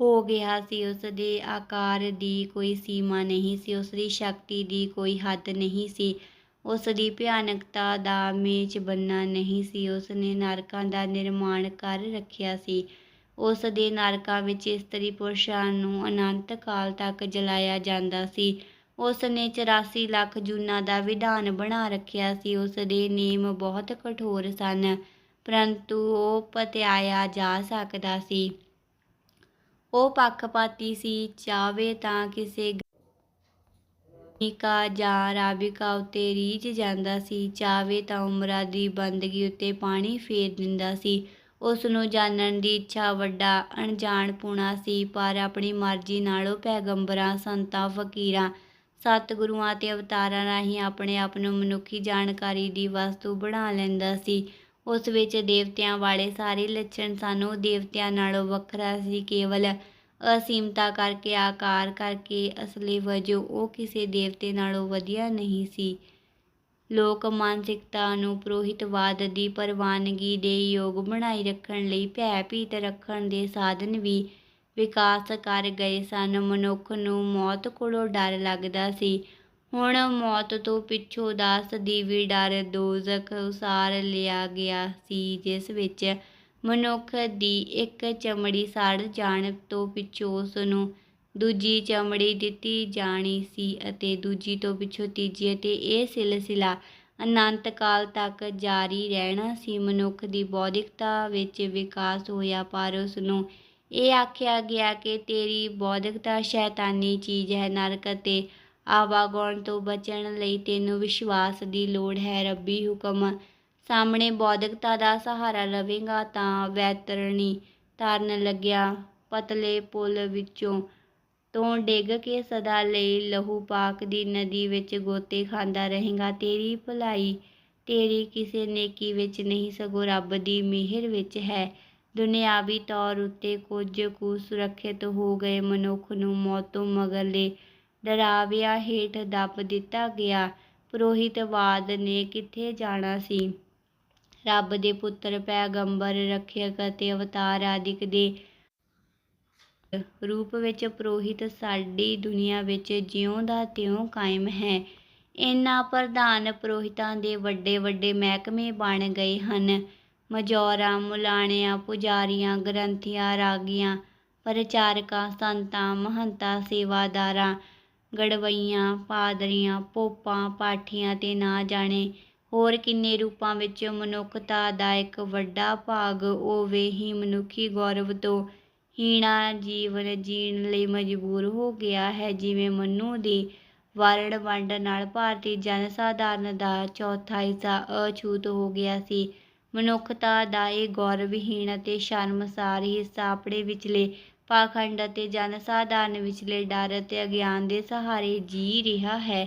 S1: ਹੋ ਗਿਆ ਸੀ। ਉਸ ਦੇ ਆਕਾਰ ਦੀ ਕੋਈ ਸੀਮਾ ਨਹੀਂ ਸੀ। ਉਸ ਦੀ ਸ਼ਕਤੀ ਦੀ ਕੋਈ ਹੱਦ ਨਹੀਂ ਸੀ। ਉਸ ਦੀ ਭਿਆਨਕਤਾ ਦਾ ਮੇਚ ਬੰਨਾ ਨਹੀਂ ਸੀ। ਉਸ ਨੇ ਨਰਕਾਂ ਦਾ ਨਿਰਮਾਣ ਕਰ ਰੱਖਿਆ ਸੀ। ਉਸ ਦੇ ਨਰਕਾਂ ਵਿੱਚ ਇਸਤਰੀ ਪੁਰਸ਼ਾਂ ਨੂੰ ਅਨੰਤ ਕਾਲ ਤੱਕ ਜਲਾਇਆ ਜਾਂਦਾ ਸੀ। ਉਸ ਨੇ 84 ਲੱਖ ਜੂਨਾਂ ਦਾ ਵਿਧਾਨ ਬਣਾ ਰੱਖਿਆ ਸੀ। ਉਸ ਦੇ ਨਿਯਮ ਬਹੁਤ ਕਠੋਰ ਸਨ, ਪਰੰਤੂ ਉਹ ਪਤਿਆਇਆ ਜਾ ਸਕਦਾ ਸੀ। ਉਹ ਪੱਖਪਾਤੀ ਸੀ ਚਾਵੇ ਤਾਂ ਕਿਸੇ ਨਿਕਾ ਜਾਂ ਰਾਬਿਕਾ ਉੱਤੇ ਰੀਝ ਜਾਂਦਾ ਸੀ ਚਾਵੇ ਤਾਂ ਉਮਰਾ ਦੀ ਬੰਦਗੀ ਉੱਤੇ ਪਾਣੀ ਫੇਰ ਦਿੰਦਾ ਸੀ। ਉਸ ਨੂੰ ਜਾਣਨ ਦੀ ਇੱਛਾ ਵੱਡਾ ਅਣਜਾਣਪੁਣਾ ਸੀ, ਪਰ ਆਪਣੀ ਮਰਜ਼ੀ ਨਾਲ ਉਹ ਪੈਗੰਬਰਾਂ, ਸੰਤਾਂ, ਫਕੀਰਾਂ, ਸਤਿਗੁਰੂਆਂ ਅਤੇ ਅਵਤਾਰਾਂ ਰਾਹੀਂ ਆਪਣੇ ਆਪ ਨੂੰ ਮਨੁੱਖੀ ਜਾਣਕਾਰੀ ਦੀ ਵਸਤੂ ਬਣਾ ਲੈਂਦਾ ਸੀ। ਉਸ ਵਿੱਚ ਦੇਵਤਿਆਂ ਵਾਲੇ ਸਾਰੇ ਲੱਛਣ ਸਨ ਉਹ ਦੇਵਤਿਆਂ ਨਾਲੋਂ ਵੱਖਰਾ ਸੀ। ਕੇਵਲ ਅਸੀਮਤਾ ਕਰਕੇ, ਆਕਾਰ ਕਰਕੇ ਅਸਲੀ ਵਜੋਂ ਉਹ ਕਿਸੇ ਦੇਵਤੇ ਨਾਲੋਂ ਵਧੀਆ ਨਹੀਂ ਸੀ। ਲੋਕ ਮਾਨਸਿਕਤਾ ਨੂੰ ਪੁਰੋਹਿਤਵਾਦ ਦੀ ਪ੍ਰਵਾਨਗੀ ਦੇ ਯੋਗ ਬਣਾਈ ਰੱਖਣ ਲਈ ਭੈ ਭੀਤ ਰੱਖਣ ਦੇ ਸਾਧਨ ਵੀ ਵਿਕਾਸ ਕਰ ਗਏ ਸਨ। ਮਨੁੱਖ ਨੂੰ ਮੌਤ ਕੋਲੋਂ ਡਰ ਲੱਗਦਾ ਸੀ। ਹੁਣ ਮੌਤ ਤੋਂ ਪਿੱਛੋਂ ਦਾ ਸਦੀਵੀ ਡਰ ਦੋਜ਼ਖ ਉਸਾਰ ਲਿਆ ਗਿਆ ਸੀ, ਜਿਸ ਵਿੱਚ ਮਨੁੱਖ ਦੀ ਇੱਕ ਚਮੜੀ ਸੜ ਜਾਣ ਤੋਂ ਪਿੱਛੋਂ ਉਸ ਨੂੰ ਦੂਜੀ ਚਮੜੀ ਦਿੱਤੀ ਜਾਣੀ ਸੀ ਅਤੇ ਦੂਜੀ ਤੋਂ ਪਿੱਛੋਂ ਤੀਜੀ ਅਤੇ ਇਹ ਸਿਲਸਿਲਾ ਅਨੰਤ ਕਾਲ ਤੱਕ ਜਾਰੀ ਰਹਿਣਾ ਸੀ। ਮਨੁੱਖ ਦੀ ਬੌਧਿਕਤਾ ਵਿੱਚ ਵਿਕਾਸ ਹੋਇਆ, ਪਰ ਉਸ ਨੂੰ ਇਹ ਆਖਿਆ ਗਿਆ ਕਿ ਤੇਰੀ ਬੌਧਿਕਤਾ ਸ਼ੈਤਾਨੀ ਚੀਜ਼ ਹੈ, ਨਰਕ ਅਤੇ ਆਵਾਗੁਣ ਤੋਂ ਬਚਣ ਲਈ ਤੈਨੂੰ ਵਿਸ਼ਵਾਸ ਦੀ ਲੋੜ ਹੈ। ਰੱਬੀ ਹੁਕਮ ਸਾਹਮਣੇ ਬੌਧਿਕਤਾ ਦਾ ਸਹਾਰਾ ਲਵੇਂਗਾ ਤਾਂ ਵੈਤਰਣੀ ਤਰਨ ਲੱਗਿਆ। ਪਤਲੇ ਪੁਲ ਵਿੱਚੋਂ ਤੋਂ ਡਿੱਗ ਕੇ ਸਦਾ ਲਈ ਲਹੂ ਪਾਕ ਦੀ ਨਦੀ ਵਿੱਚ ਗੋਤੇ ਖਾਂਦਾ ਰਹੇਗਾ। ਤੇਰੀ ਭਲਾਈ, ਤੇਰੀ ਕਿਸੇ ਨੇਕੀ ਵਿੱਚ ਨਹੀਂ ਸਗੋਂ ਰੱਬ ਦੀ ਮਿਹਰ ਵਿੱਚ ਹੈ। ਦੁਨਿਆਵੀ ਤੌਰ ਉੱਤੇ ਕੁਝ ਕੁ ਸੁਰੱਖਿਅਤ ਹੋ ਗਏ ਮਨੁੱਖ ਨੂੰ ਮੌਤੋਂ ਮਗਰਲੇ ਡਰਾਵਿਆਂ ਹੇਠ ਦੱਬ ਦਿੱਤਾ ਗਿਆ। ਪੁਰੋਹਿਤਵਾਦ ਨੇ ਕਿੱਥੇ ਜਾਣਾ ਸੀ? ਰੱਬ ਦੇ ਪੁੱਤਰ ਪੈਗੰਬਰ, ਰੱਖਿਅਕ ਅਤੇ ਅਵਤਾਰ ਆਦਿਕ ਦੇ ਰੂਪ ਵਿੱਚ ਪ੍ਰੋਹਿਤ ਸਾਡੀ ਦੁਨੀਆ ਵਿੱਚ ਜਿਉਂ ਦਾ ਤਿਉਂ ਕਾਇਮ ਹੈ। ਇਨ੍ਹਾਂ ਪ੍ਰਧਾਨ ਪੁਰੋਹਿਤਾਂ ਦੇ ਵੱਡੇ ਵੱਡੇ ਮਹਿਕਮੇ ਬਣ ਗਏ ਹਨ। ਮਜੌਰਾਂ, ਮੁਲਾਣਿਆਂ, ਪੁਜਾਰੀਆਂ, ਗ੍ਰੰਥੀਆਂ, ਰਾਗੀਆਂ, ਪ੍ਰਚਾਰਕਾਂ, ਸੰਤਾਂ, ਮਹੰਤਾਂ, ਸੇਵਾਦਾਰਾਂ, ਗੜਵਈਆਂ, ਪਾਦਰੀਆਂ, ਪੋਪਾਂ, ਪਾਠੀਆਂ ਤੇ ਨਾ ਜਾਣੇ। ਹੋਰ ਕਿੰਨੇ ਰੂਪਾਂ ਵਿੱਚ ਮਨੁੱਖਤਾ ਦਾ ਇੱਕ ਵੱਡਾ ਭਾਗ ਉਵੇਂ ਹੀ ਮਨੁੱਖੀ ਗੌਰਵ ਤੋਂ ਹੀਣਾ ਜੀਵਨ ਜੀਣ ਲਈ ਮਜਬੂਰ ਹੋ ਗਿਆ ਹੈ। ਜਿਵੇਂ ਮਨੂ ਦੀ ਵਰਣ ਵੰਡ ਨਾਲ ਭਾਰਤੀ ਜਨ ਸਾਧਾਰਨ ਦਾ ਚੌਥਾ ਹਿੱਸਾ ਅਛੂਤ ਹੋ ਗਿਆ ਸੀ। ਮਨੁੱਖਤਾ ਦਾ ਇਹ ਗੌਰਵਹੀਣ ਅਤੇ ਸ਼ਰਮਸਾਰ ਹਿੱਸਾ ਆਪਣੇ ਵਿਚਲੇ ਪਾਖੰਡ ਅਤੇ ਜਨ ਸਾਧਾਰਨ ਵਿਚਲੇ ਡਰ ਅਤੇ ਅਗਿਆਨ ਦੇ ਸਹਾਰੇ ਜੀ ਰਿਹਾ ਹੈ।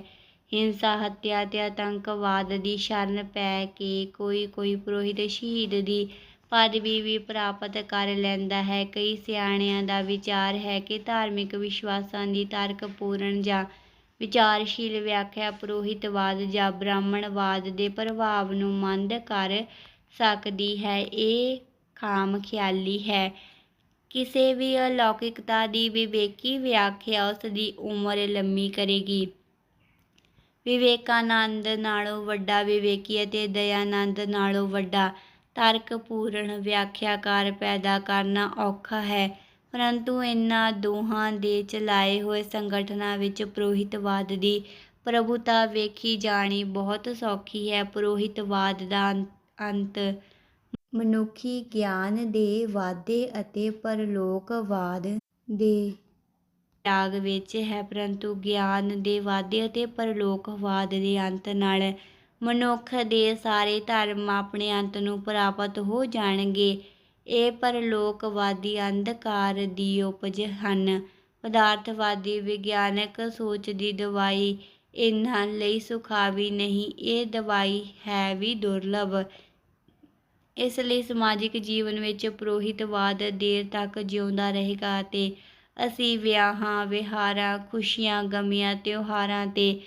S1: ਹਿੰਸਾ, ਹੱਤਿਆ ਅਤੇ ਆਤੰਕਵਾਦ ਦੀ ਸ਼ਰਨ ਪੈ ਕੇ ਕੋਈ ਕੋਈ ਪੁਰੋਹਿਤ ਸ਼ਹੀਦ ਦੀ ਪਦਵੀ ਵੀ ਪ੍ਰਾਪਤ ਕਰ ਲੈਂਦਾ ਹੈ। ਕਈ ਸਿਆਣਿਆਂ ਦਾ ਵਿਚਾਰ ਹੈ ਕਿ ਧਾਰਮਿਕ ਵਿਸ਼ਵਾਸਾਂ ਦੀ ਤਰਕਪੂਰਨ ਜਾਂ ਵਿਚਾਰਸ਼ੀਲ ਵਿਆਖਿਆ ਪੁਰੋਹਿਤਵਾਦ ਜਾਂ ਬ੍ਰਾਹਮਣਵਾਦ ਦੇ ਪ੍ਰਭਾਵ ਨੂੰ ਮੰਦ ਕਰ ਸਕਦੀ ਹੈ। ਇਹ ਖਾਮ ਖਿਆਲੀ ਹੈ। ਕਿਸੇ ਵੀ ਅਲੌਕਿਕਤਾ ਦੀ ਵਿਵੇਕੀ ਵਿਆਖਿਆ ਉਸ ਦੀ ਉਮਰ ਲੰਮੀ ਕਰੇਗੀ। ਵਿਵੇਕਾਨੰਦ ਨਾਲੋਂ ਵੱਡਾ ਵਿਵੇਕੀ ਅਤੇ ਦਇਆਨੰਦ ਨਾਲੋਂ ਵੱਡਾ ਤਰਕਪੂਰਨ ਵਿਆਖਿਆਕਾਰ ਪੈਦਾ ਕਰਨਾ ਔਖਾ ਹੈ। ਪਰੰਤੂ ਇਨ੍ਹਾਂ ਦੋਹਾਂ ਦੇ ਚਲਾਏ ਹੋਏ ਸੰਗਠਨਾਂ ਵਿੱਚ ਪੁਰੋਹਿਤਵਾਦ ਦੀ ਪ੍ਰਭੁਤਾ ਵੇਖੀ ਜਾਣੀ ਬਹੁਤ ਸੌਖੀ ਹੈ। ਪੁਰੋਹਿਤਵਾਦ ਦਾ ਅੰਤ ਮਨੁੱਖੀ ਗਿਆਨ ਦੇ ਵਾਧੇ ਅਤੇ ਪਰਲੋਕਵਾਦ ਦੇ ਰਾਗ ਵਿੱਚ ਹੈ। ਪਰੰਤੂ ਗਿਆਨ ਦੇ ਵਾਧੇ ਅਤੇ ਪਰਲੋਕਵਾਦ ਦੇ ਅੰਤ ਨਾਲ ਮਨੁੱਖ ਦੇ ਸਾਰੇ ਧਰਮ ਆਪਣੇ ਅੰਤ ਨੂੰ ਪ੍ਰਾਪਤ ਹੋ ਜਾਣਗੇ। ਇਹ ਪਰਲੋਕਵਾਦੀ ਅੰਧਕਾਰ ਦੀ ਉਪਜ ਹਨ। ਪਦਾਰਥਵਾਦੀ, ਵਿਗਿਆਨਕ ਸੋਚ ਦੀ ਦਵਾਈ ਇਹਨਾਂ ਲਈ ਸੁਖਾਵੀ ਨਹੀਂ, ਇਹ ਦਵਾਈ ਹੈ ਵੀ ਦੁਰਲਭ। ਇਸ ਲਈ ਸਮਾਜਿਕ ਜੀਵਨ ਵਿੱਚ ਪੁਰੋਹਿਤਵਾਦ ਦੇਰ ਤੱਕ ਜਿਉਂਦਾ ਰਹੇਗਾ ਅਤੇ ਅਸੀਂ ਵਿਆਹਾਂ, ਵਿਹਾਰਾਂ, ਖੁਸ਼ੀਆਂ, ਗਮੀਆਂ, ਤਿਉਹਾਰਾਂ ਤੇ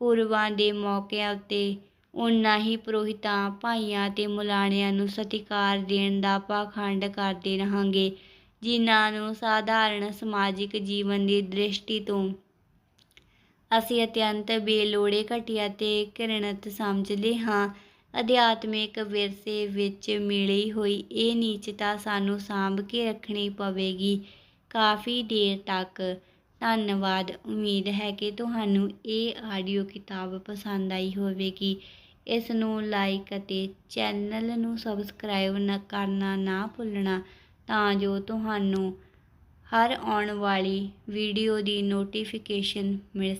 S1: ਪੁਰਬਾਂ ਦੇ ਮੌਕਿਆਂ ਉੱਤੇ ਉਨਾ ਹੀ ਪੁਰੋਹਿਤਾਂ ਭਾਈਆਂ ਅਤੇ ਮੁਲਾਣਿਆਂ ਨੂੰ ਸਤਿਕਾਰ ਦੇਣ ਦਾ ਪਾਖੰਡ ਕਰਦੇ ਰਹਾਂਗੇ, ਜਿਨ੍ਹਾਂ ਨੂੰ ਸਾਧਾਰਨ ਸਮਾਜਿਕ ਜੀਵਨ ਦੀ ਦ੍ਰਿਸ਼ਟੀ ਤੋਂ ਅਸੀਂ ਅਤਿਅੰਤ ਬੇਲੋੜੇ ਘਟੀਆ ਤੇ ਘਿਰਣਤ ਸਮਝਦੇ ਹਾਂ। ਅਧਿਆਤਮਿਕ ਵਿਰਸੇ ਵਿੱਚ ਮਿਲੀ ਹੋਈ ਇਹ ਨੀਚਤਾ ਸਾਨੂੰ ਸਾਂਭ ਕੇ ਰੱਖਣੀ ਪਵੇਗੀ। ਕਾਫੀ ਦੇਰ ਤੱਕ। ਧੰਨਵਾਦ। ਉਮੀਦ ਹੈ ਕਿ ਤੁਹਾਨੂੰ ਇਹ ਆਡੀਓ ਕਿਤਾਬ ਪਸੰਦ ਆਈ ਹੋਵੇਗੀ। ਇਸ ਨੂੰ ਲਾਈਕ ਅਤੇ ਚੈਨਲ ਨੂੰ ਸਬਸਕ੍ਰਾਈਬ ਨਾ ਕਰਨਾ ਨਾ ਭੁੱਲਣਾ ਤਾਂ ਜੋ ਤੁਹਾਨੂੰ ਹਰ ਆਉਣ ਵਾਲੀ ਵੀਡੀਓ ਦੀ ਨੋਟੀਫਿਕੇਸ਼ਨ ਮਿਲ